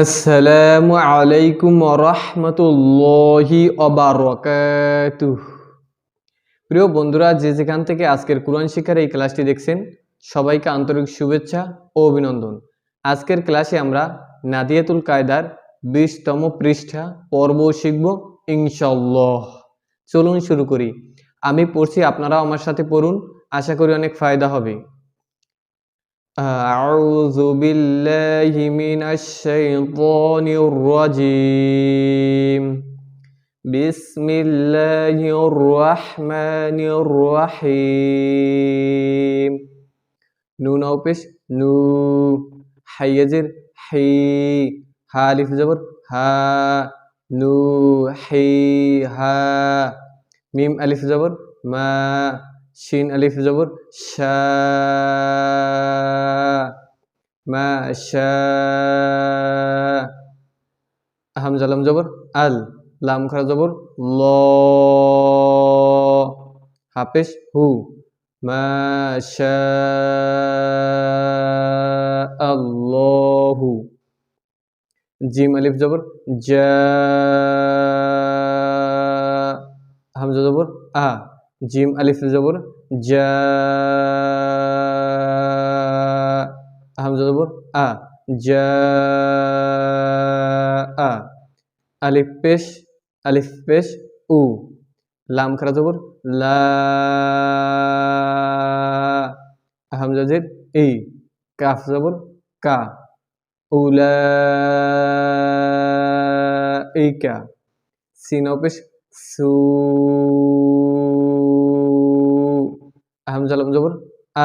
আসসালামু আলাইকুম রহমতুল্লাহি প্রিয় বন্ধুরা, যে যেখান থেকে আজকের কোরআন শিক্ষার এই ক্লাসটি দেখছেন, সবাইকে আন্তরিক শুভেচ্ছা ও অভিনন্দন। আজকের ক্লাসে আমরা নাদিয়াতুল কায়দার বিশতম পৃষ্ঠা পর্ব শিখব ইনশাল্লাহ চলুন শুরু করি। আমি পড়ছি, আপনারাও আমার সাথে পড়ুন। আশা করি অনেক ফায়দা হবে। أعوذ بالله من الشيطان الرجيم. بسم الله الرحمن الرحيم. نون أو بش نو. حيجر حي هالف زبر. ها. نو. حي ها. ميم ألف زبر. ما. শিন আলিফ জবর, শা, মা জবর, আল, লাম খারা জবর, ল হাফেশ হু, মা জিম আলিফ জবর, জা হামজা জবর, আ। জিম, আলিফ, জবর জবর, আ, জা, আ, আলিফ, পেশ আলিফ, পেশ, উ, লাম, খারা, জবর, লা হামজা ই, কাফ, জবর, কা উলা ইকা সিন পেশ, সু হামজালাম জবর,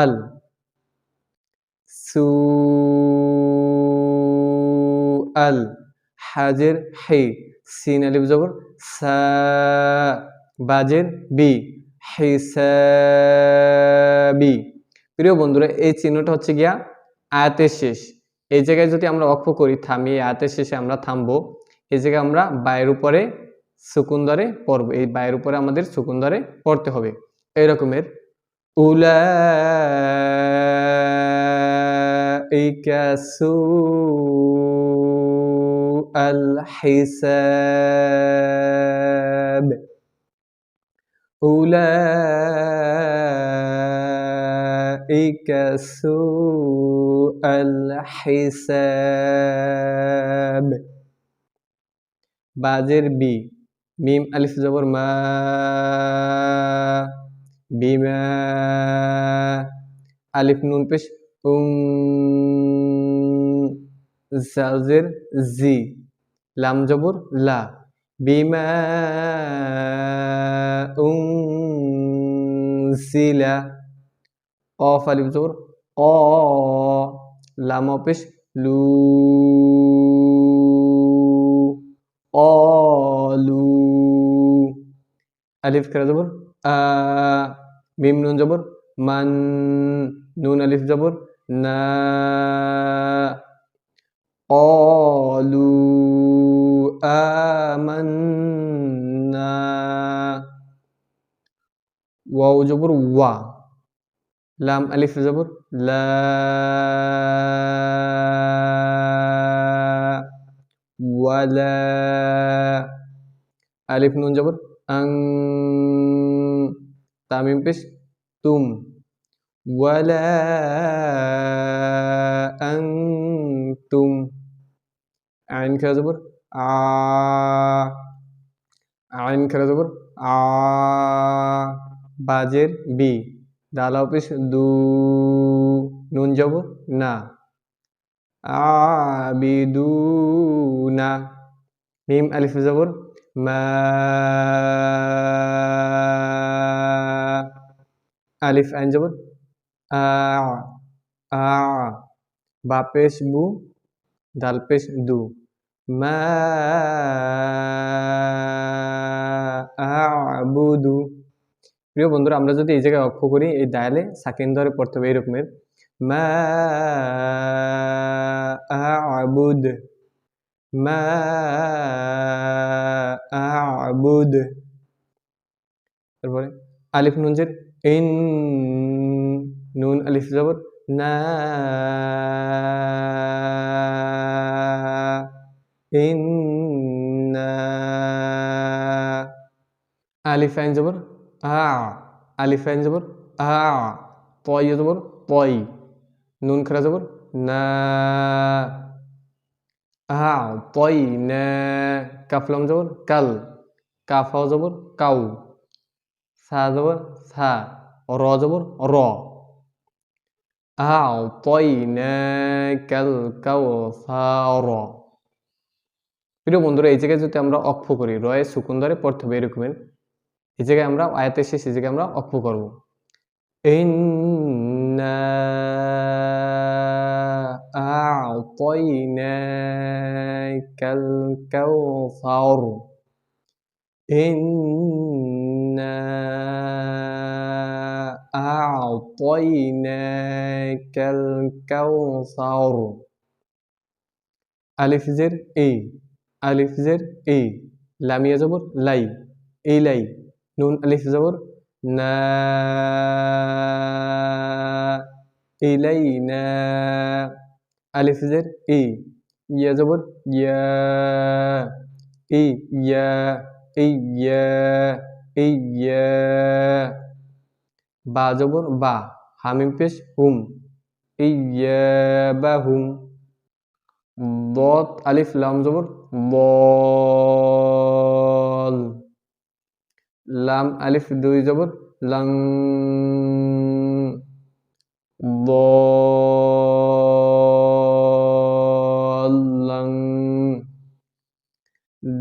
আল সু আল হাজের হে, সিন আলিফ জবর, সা বাজের বি হিসাবি প্রিয় বন্ধুরা, এই চিহ্নটা হচ্ছে গিয়া আয়াতের শেষ। এই জায়গায় যদি আমরা অক্ষ করি থামিয়ে আয়াতের শেষে আমরা থামবো। এই জায়গায় আমরা বায়ের উপরে সুকুন্দরে পড়ব। এই বায়ের উপরে আমাদের সুকুন্দরে পড়তে হবে। এই রকমের أولئك سوء الحساب. أولئك سوء الحساب. بازر بي ميم ألف زبر ما বিমা আলিফ নুন পেশ জাজের জি, লাম জবর, লা, বিমা, উম সিলা কফ আলিফ জবর, অ, লাম পেশ, লু অলু আলিফ খেরা জবর? মিম নুন জবর, মান নুন আলিফ জবর, না অলু আমান্না। ওয়াও জবর, ওয়া। লাম আলিফ জবর, লা। ওয়ালা। আলিফ নুন জবর আং তামিম পেশ তুম ওয়ালা আং তুম আইন খেলা জবর আ আইন খেলা জবর আ বাজের বি দালাও পেশ দু নুন জবর না আবিদুনা মিম আলিফ জবর মা আলিফ আইন জবর আ আ বা দাল দু। মা প্রিয় বন্ধুরা, আমরা যদি এই জায়গায় অক্ষ করি, এই ডায়ালে সাকিন ধরে পড়তে হবে এরকমের। মা আবুদ মা আবুদ। তারপরে আলিফ নুন জের, ইন নুন আলিফ জবর, না ইন্না আলিফ আইন জবর, আ, আলিফ আইন জবর, আ তয় জবর নুন খারা জবর, না আ তয় না কাফলাম জবর কাল কাফাও জবর কাউ সা জবর সা র জবর র আ'তাইনাকাল কাউসার প্রিয় বন্ধুরা, এই জায়গায় যদি আমরা অক্ষ করি রয়ে সুকুন ধরে পড়তে হবে এরকমের এই জায়গায় আমরা আয়াতের শেষ এই জায়গায় আমরা অক্ষ করব। ইন্না أعطيناك الكوثر. إنا أعطيناك الكوثر. ألف زر إي. ألف زر إي. لام يزبر لي. إلي نون ألف زبر نا. إلينا. ইলাইনা আলিফ জের ই। ইয়া জবর, ইয়া, ই, ইয়া এই ইয়া এই ইয়া। বা জবর, বা। হামিম পেশ, হুম। এই ইয়া, বা, হুম। দত, আলিফ, লাম জবর বল লাম, আলিফ, দুই জবর, লং লং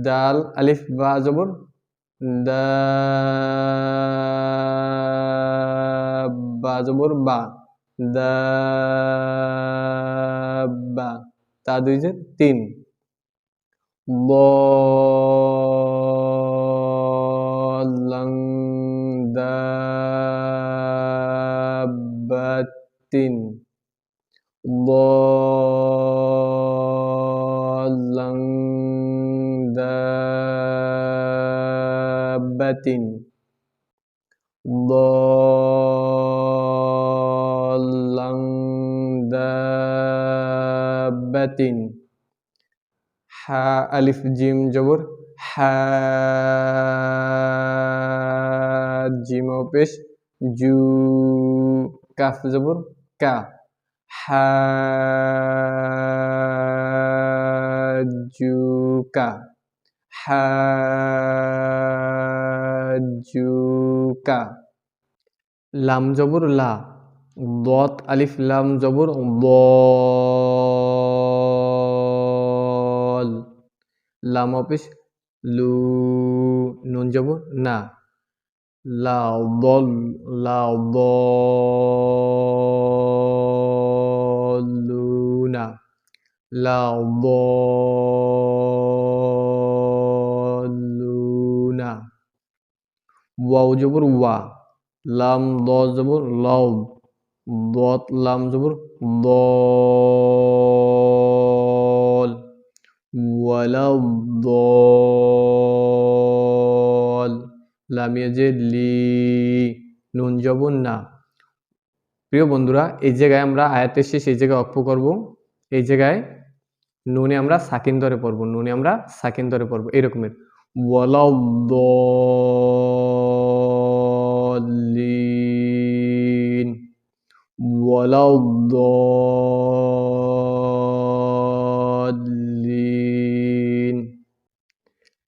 দাল আলিফ, বা জবর দা, বা জবর বা দাব্বা তা দুই যে তিন। বলং দাব্বাতিন বলং Ayatin Dhalang Alif Jim jabor, Ha Jim Opis Ju Kaf Jabur Ka. Ha Juka Ha Dzukou লাম জবর লা দত আলিফ লাম জবর বল লাম অফিস লু নুন জবর না লা বল লা বলুনা লা বলুনা ওয়াও জবর ওয়া, লাম দ জবর লাউ দত, লাম জবর লামিয়া যে লি, নুন জবর না। প্রিয় বন্ধুরা, এই জায়গায় আমরা আয়াতের শেষ এই জায়গায় অক্ষ করব। এই জায়গায় নুনে আমরা সাকিন ধরে পড়ব, নুনে আমরা সাকিন ধরে পড়ব, এরকমের। ولا الضالين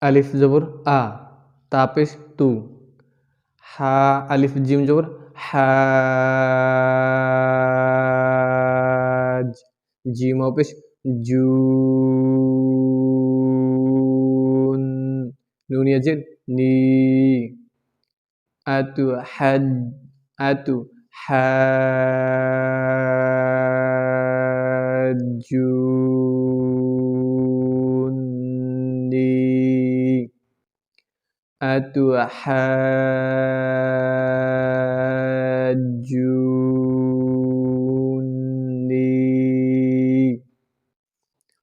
alif jabur a. Tapis tu. Ha alif jim jabur ha jim opis ju. নুনিয়া জের নি আতু হাজ আতু হাজুনি আতু হাজুনি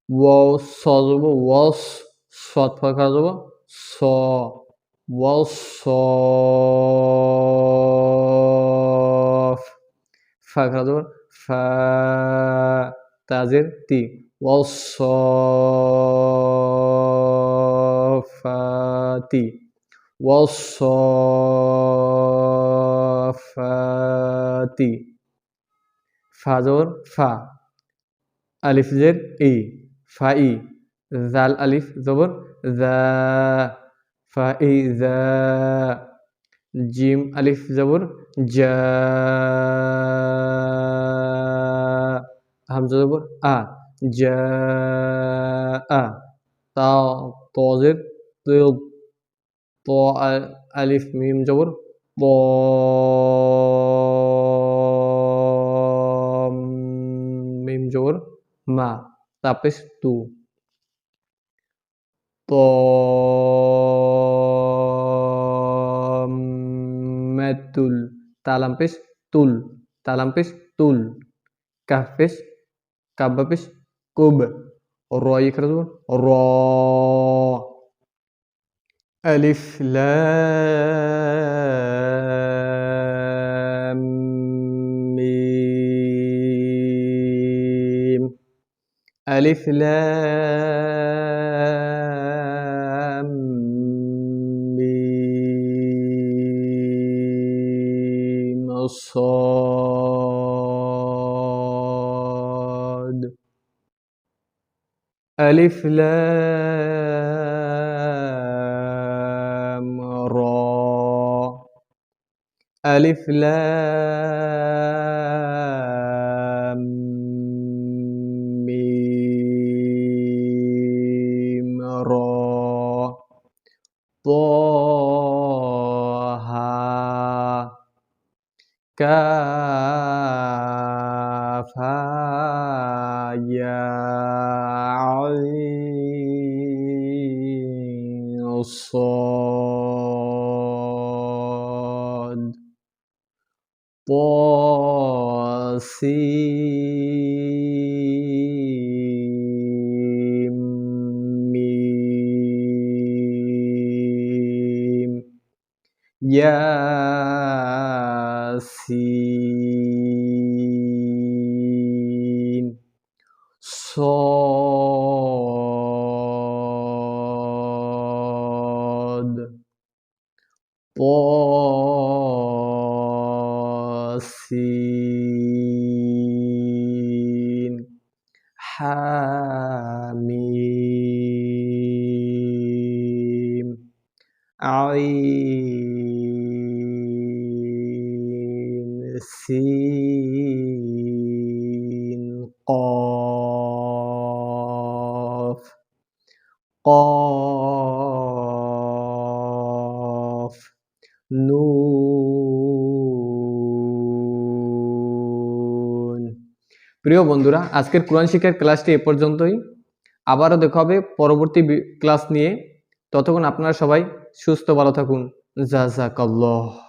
ওয়াও স যাব ওয়াও সৎ ফাঁকা ص والصاف فا كده دور فا تعزير تي والصافات والصافات فا دور فا ألف زر إي فا إي ذال ألف زبر za fa iza jim alif zabur ja hamzah zabur a ja a ta tozir til to al alif mim zabur bo mim zabur ma tapis tu Tometul. talampis tul. talampis tul. Kafis. Kabapis. Kub. Royi kerasuan. Ro. Alif lam mim. Alif lam ميم صاد ألف لام را. ألف لام كافها يا عين صاد طاسيم ميم sin. Sod. Po প্রিয় বন্ধুরা, আজকের কোরআন শিক্ষার ক্লাসটি এ পর্যন্তই। আবারও দেখা হবে পরবর্তী ক্লাস নিয়ে। ততক্ষণ আপনারা সবাই সুস্থ, ভালো থাকুন। জাজাকাল্লাহ